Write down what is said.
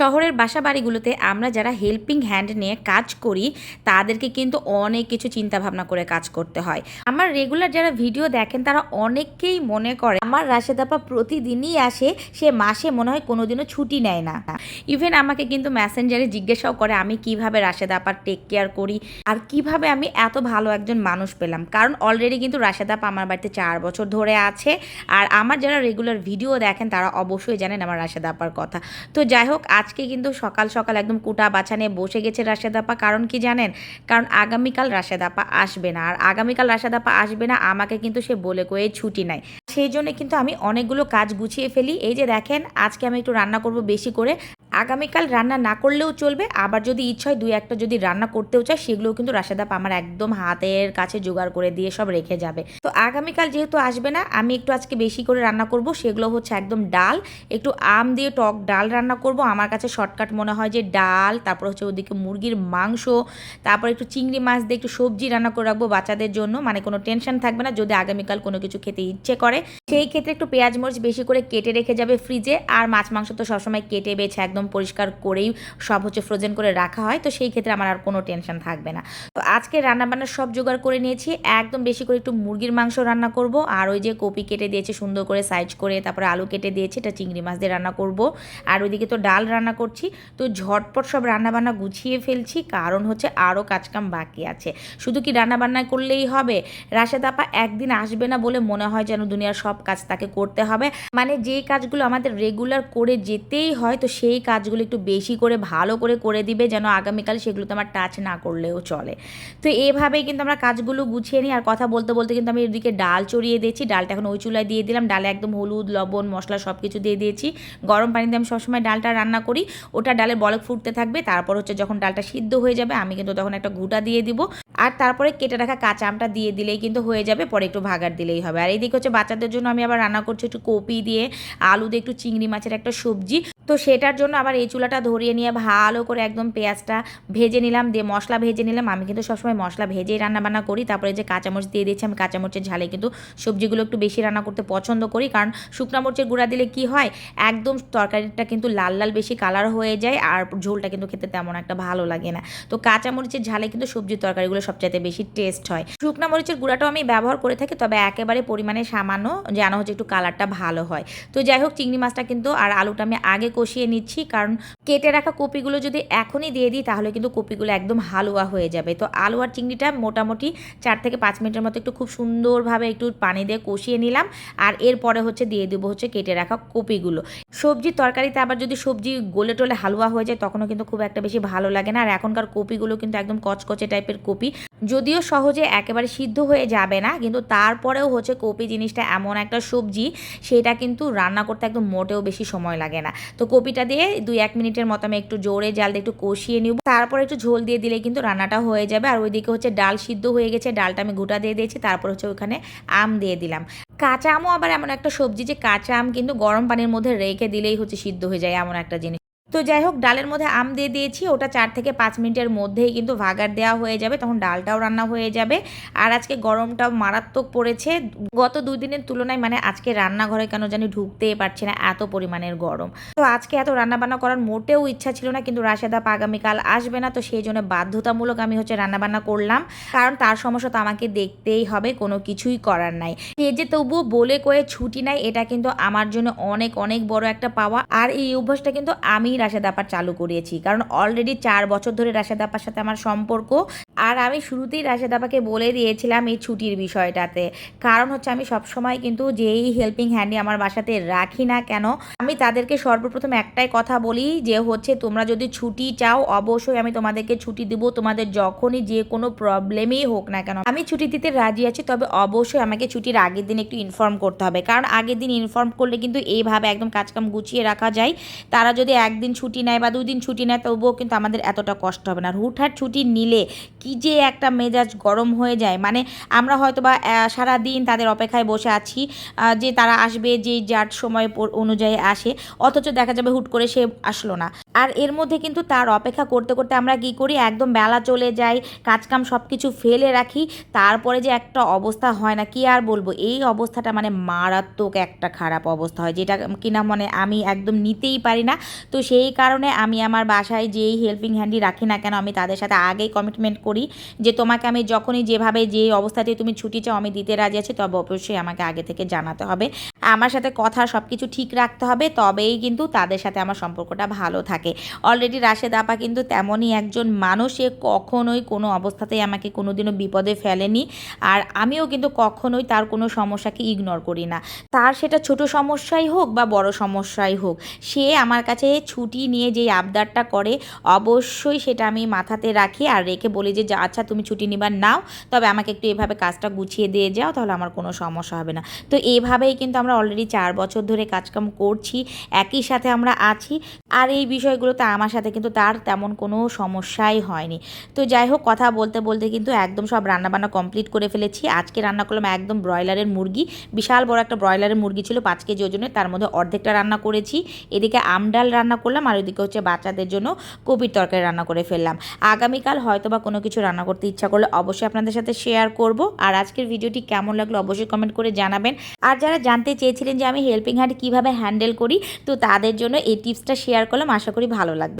শহরের বাসা বাড়িগুলোতে আমরা যারা হেল্পিং হ্যান্ড নিয়ে কাজ করি, তাদেরকে কিন্তু অনেক কিছু চিন্তা ভাবনা করে কাজ করতে হয়। আমার রেগুলার যারা ভিডিও দেখেন, তারা অনেকেই মনে করে, আমার রাশেদাপা প্রতিদিনই আসে, সে মাসে মনে হয় কোনোদিনও ছুটি নেয় না। ইভেন আমাকে কিন্তু মেসেঞ্জারে জিজ্ঞাসাও করে, আমি কীভাবে রাশেদা আপার টেক কেয়ার করি? আর কীভাবে আমি এত ভালো একজন মানুষ পেলাম? কারণ অলরেডি কিন্তু রাশেদা আপা আমার বাড়িতে চার বছর ধরে আছে, আর আমার যারা রেগুলার ভিডিও দেখেন, তারা অবশ্যই জানেন আমার রাশেদা আপার কথা। তো যাই হোক আজকে কিন্তু সকাল সকাল একদম কুটা বাছানে নিয়ে বসে গেছে রাশেদ আপা। কারণ কি জানেন? কারণ আগামীকাল রাশেদ আপা আসবে না। আর আগামীকাল রাশেদ আপা আসবে না, আমাকে কিন্তু সে বলে কয়ে ছুটি নাই। সেই জন্য কিন্তু আমি অনেকগুলো কাজ গুছিয়ে ফেলি। এই যে দেখেন, আজকে আমি একটু রান্না করব বেশি করে। আগামীকাল রান্না না করলেও চলবে, আবার যদি ইচ্ছা হয় দুই একটা যদি রান্না করতেও চায় সেগুলোও কিন্তু রাশেদাপ আমার একদম হাতের কাছে জোগাড় করে দিয়ে সব রেখে যাবে। তো আগামীকাল যেহেতু আসবে না, আমি একটু আজকে বেশি করে রান্না করব, সেগুলো হচ্ছে একদম ডাল, একটু আম দিয়ে টক ডাল রান্না করব। আমার কাছে শর্টকাট মনে হয় যে ডাল, তারপর হচ্ছে ওদিকে মুরগির মাংস, তারপর একটু চিংড়ি মাছ দিয়ে একটু সবজি রান্না করে রাখব বাচ্চাদের জন্য। মানে কোনো টেনশন থাকবে না, যদি আগামীকাল কোনো কিছু খেতে ইচ্ছে করে সেই ক্ষেত্রে একটু পেঁয়াজ মরিচ বেশি করে কেটে রেখে যাবে ফ্রিজে, আর মাছ মাংস তো সবসময় কেটে বেছে একদম পরিষ্কার করেই সব হচ্ছে ফ্রোজেন করে রাখা হয়, তো সেই ক্ষেত্রে আমার আর কোনো টেনশন থাকবে না। তো আজকে রান্নাবান্না সব জোগাড় করে নিয়েছি, একদম বেশি করে একটু মুরগির মাংস রান্না করব, আর ওই যে কপি কেটে দিয়েছে সুন্দর করে সাইজ করে, তারপরে আলু কেটে দিয়েছে, এটা চিংড়ি মাছ দিয়ে রান্না করব। আর ওইদিকে তো ডাল রান্না করছি, তো ঝটপট সব রান্নাবান্না গুছিয়ে ফেলছি, কারণ হচ্ছে আরও কাজকাম বাকি আছে। শুধু কি রান্নাবান্না করলেই হবে? রাশেদ আপা একদিন আসবে না বলে মনে হয় যেন দুনিয়ার সব কাজ তাকে করতে হবে। মানে যেই কাজগুলো আমাদের রেগুলার করে যেতেই হয়, তো সেই কাজগুলো একটু বেশি করে, ভালো করে করে দিবে যেন আগামীকাল সেগুলোতে আমার টাচ না করলেও চলে। তো এভাবেই কিন্তু আমরা কাজগুলো গুছিয়ে নিই। আর কথা বলতে বলতে কিন্তু আমি এদিকে ডাল চড়িয়ে দিয়েছি। ডালটা এখন ওই চুলায় দিয়ে দিলাম। ডালে একদম হলুদ, লবণ, মশলা সব কিছু দিয়ে দিয়েছি। গরম পানিতে আমি সবসময় ডালটা রান্না করি। ওটা ডালের বলক ফুটতে থাকবে। তারপর হচ্ছে যখন ডালটা সিদ্ধ হয়ে যাবে, আমি কিন্তু তখন একটা ঘুটা দিয়ে দিব। আর তারপরে কেটে রাখা কাঁচা আমটা দিয়ে দিলেই কিন্তু হয়ে যাবে। পরে একটু ভাগার দিলেই হবে। আর এইদিকে হচ্ছে বাচ্চাদের জন্য আমি আবার রান্না করছি একটু কপি দিয়ে, আলু দিয়ে একটু চিংড়ি মাছের একটা সবজি। তো সেটার জন্য আবার এই চুলাটা ধরিয়ে নিয়ে ভালো করে একদম পেঁয়াজটা ভেজে নিলাম, দিয়ে মশলা ভেজে নিলাম। আমি কিন্তু সবসময় মশলা ভেজেই রান্না বান্না করি। তারপরে যে কাঁচামরিচ দিয়ে দিয়েছি, আমি কাঁচামরিচের ঝালে কিন্তু সবজিগুলো একটু বেশি রান্না করতে পছন্দ করি। কারণ শুকনা মরিচের গুঁড়া দিলে কি হয়, একদম তরকারিটা কিন্তু লাল লাল বেশি কালার হয়ে যায় আর ঝোলটা কিন্তু খেতে তেমন একটা ভালো লাগে না। তো কাঁচামরিচের ঝালে কিন্তু সবজির তরকারিগুলো সবচাইতে বেশি টেস্ট হয়। শুকনা মরিচের গুঁড়াটাও আমি ব্যবহার করে থাকি, তবে একেবারে পরিমাণে সামান্য যেন হচ্ছে একটু কালারটা ভালো হয়। তো যাই হোক, চিংড়ি মাছটা কিন্তু আর আলুটা আমি আগে কষিয়ে নিচ্ছি। কারণ কেটে রাখা কপিগুলো যদি এখনই দিয়ে দিই, তাহলে কিন্তু কপিগুলো একদম হালুয়া হয়ে যাবে। তো আলু আর চিংড়িটা মোটামুটি চার থেকে পাঁচ মিনিটের মতো একটু খুব সুন্দরভাবে একটু পানি দিয়ে কষিয়ে নিলাম। আর এরপরে হচ্ছে দিয়ে দেবো হচ্ছে কেটে রাখা কপিগুলো। সবজির তরকারিতে আবার যদি সবজি গোলে টলে হালুয়া হয়ে যায়, তখনও কিন্তু খুব একটা বেশি ভালো লাগে না। আর এখনকার কপিগুলো কিন্তু একদম কচকচে টাইপের কপি। যদিও সহজে একেবারে সিদ্ধ হয়ে যাবে না, কিন্তু তারপরেও হচ্ছে কপি জিনিসটা এমন একটা সবজি, সেটা কিন্তু রান্না করতে একদম মোটেও বেশি সময় লাগে না। তো কপিটা দিয়ে দুই এক মিনিটের মতো আমি একটু জোরে জাল দিয়ে একটু কষিয়ে নিব। তারপর একটু ঝোল দিয়ে দিলে কিন্তু রান্নাটা হয়ে যাবে। আর ওইদিকে হচ্ছে ডাল সিদ্ধ হয়ে গেছে, ডালটা আমি গোটা দিয়ে দিয়েছি, তারপর হচ্ছে ওখানে আম দিয়ে দিলাম। কাঁচা আমও আবার এমন একটা সবজি যে কাঁচা আম কিন্তু গরম পানির মধ্যে রেখে দিলেই হচ্ছে সিদ্ধ হয়ে যায় এমন একটা জিনিস। তো যাই হোক ডালের মধ্যে আম দিয়ে দিয়েছি। ওটা চার থেকে পাঁচ মিনিটের মধ্যেই কিন্তু ভাগার দেওয়া হয়ে যাবে। তখন ডালটাও রান্না হয়ে যাবে। আর আজকে গরমটাও মারাত্মক পড়েছে। গত দুই দিনের তুলনায় মানে আজকে রান্নাঘরে কেন জানি ঢুকতেই পারছি না এত পরিমাণের গরম। তো আজকে এত রান্নাবান্না করার মোটেও ইচ্ছা ছিল না, কিন্তু রাশেদা আগামীকাল আসবে না। তো সেই জন্য বাধ্যতামূলক আমি হচ্ছে রান্নাবান্না করলাম। কারণ তার সমস্যা তো আমাকে দেখতেই হবে, কোনো কিছুই করার নাই। সে যে তবুও বলে কয়ে ছুটি নাই, এটা কিন্তু আমার জন্য অনেক অনেক বড় একটা পাওয়া। আর এই অভ্যাসটা কিন্তু আমি রাশেদ আপার চালু করিয়েছি কারণ অলরেডি চার বছর ধরে রাশেদ আপার সাথে আমার সম্পর্ক। আর আমি শুরুতেই রাশেদ আপাকে বলে দিয়েছিলাম এই ছুটির বিষয়টাতে। কারণ হচ্ছে আমি সবসময় কিন্তু যেই হেল্পিং হ্যান্ডি আমার বাসাতে রাখি না কেন, আমি তাদেরকে সর্বপ্রথম একটাই কথা বলি যে হচ্ছে তোমরা যদি ছুটি চাও, অবশ্যই আমি তোমাদেরকে ছুটি দিব। তোমাদের যখনই যে কোনো প্রবলেমই হোক না কেন, আমি ছুটি দিতে রাজি আছি। তবে অবশ্যই আমাকে ছুটির আগের দিন একটু ইনফর্ম করতে হবে। কারণ আগের দিন ইনফর্ম করলে কিন্তু এইভাবে একদম কাজকাম গুছিয়ে রাখা যায়। তারা যদি একদিন ছুটি নেয় বা দুই দিন ছুটি নেয়, তবুও কিন্তু আমাদের এতটা কষ্ট হবে না। আর হুটহাট ছুটি নিলে কি যে একটা মেজাজ গরম হয়ে যায়। মানে আমরা হয়তো বা সারা দিন তাদের অপেক্ষায় বসে আছি যে তারা আসবে, যে যার সময় অনুযায়ী আসে, অথচ দেখা যাবে হুট করে সে আসলো না। আর এর মধ্যে কিন্তু তার অপেক্ষা করতে করতে আমরা কি করি? একদম বেলা চলে যাই, কাজকাম সব কিছু ফেলে রাখি, তারপরে যে একটা অবস্থা হয় না, কি আর বলব? এই অবস্থাটা মানে মারাত্মক একটা খারাপ অবস্থা হয়, যেটা কিনা মানে আমি একদম নিতেই পারি না। তো সেই কারণে আমি আমার বাসায় যেই হেল্পিং হ্যান্ডি রাখি না কেন, আমি তাদের সাথে আগেই কমিটমেন্ট করি যে তোমাকে আমি যখনই যেভাবে যে অবস্থাতে তুমি ছুটি চাও, আমি দিতে রাজি আছি, তবে অবশ্যই আমাকে আগে থেকে জানাতে হবে। আমার সাথে কথা সব কিছু ঠিক রাখতে হবে, তবেই কিন্তু তাদের সাথে আমার সম্পর্কটা ভালো থাকে। অলরেডি রাশেদ আপা কিন্তু তেমনই একজন মানুষ, সে কখনোই কোনো অবস্থাতেই আমাকে কোনোদিনও বিপদে ফেলেনি, আর আমিও কিন্তু কখনোই তার কোনো সমস্যাকে ইগনোর করি না। তার সেটা ছোট সমস্যাই হোক বা বড় সমস্যাই হোক, সে আমার কাছে ছুটি নিয়ে যেই আবদারটা করে, অবশ্যই সেটা আমি মাথাতে রাখি আর রেখে বলি যে আচ্ছা তুমি ছুটি নিবার নাও, তবে আমাকে একটু এভাবে কাজটা গুছিয়ে দিয়ে যাও, তাহলে আমার কোনো সমস্যা হবে না। তো এইভাবেই কিন্তু আমরা অলরেডি চার বছর ধরে কাজকাম করছি, একই সাথে আমরা আছি। আর এই বিষয়গুলোতে আমার সাথে কিন্তু তার তেমন কোনো সমস্যাই হয়নি। তো যাই হোক, কথা বলতে বলতে কিন্তু একদম সব রান্নাবান্না কমপ্লিট করে ফেলেছি। আজকে রান্না করলাম একদম ব্রয়লারের মুরগি। বিশাল বড় একটা ব্রয়লারের মুরগি ছিল পাঁচ কেজি ওজনের তার মধ্যে অর্ধেকটা রান্না করেছি। এদিকে আমডাল রান্না করলাম আর ওইদিকে হচ্ছে বাচ্চাদের জন্য কপির তরকারি রান্না করে ফেললাম। আগামীকাল হয়তো বা কোনো কিছু রান্না করতে ইচ্ছা করলে অবশ্যই আপনাদের সাথে শেয়ার করব। আর আজকের ভিডিওটি কেমন লাগল অবশ্যই কমেন্ট করে জানাবেন। আর যারা জানতে চেয়েছিলেন যে আমি হেল্পিং হ্যান্ড কীভাবে হ্যান্ডেল করি, তো তাদের জন্য এই টিপসটা শেয়ার করলাম। আশা করি ভালো লাগবে।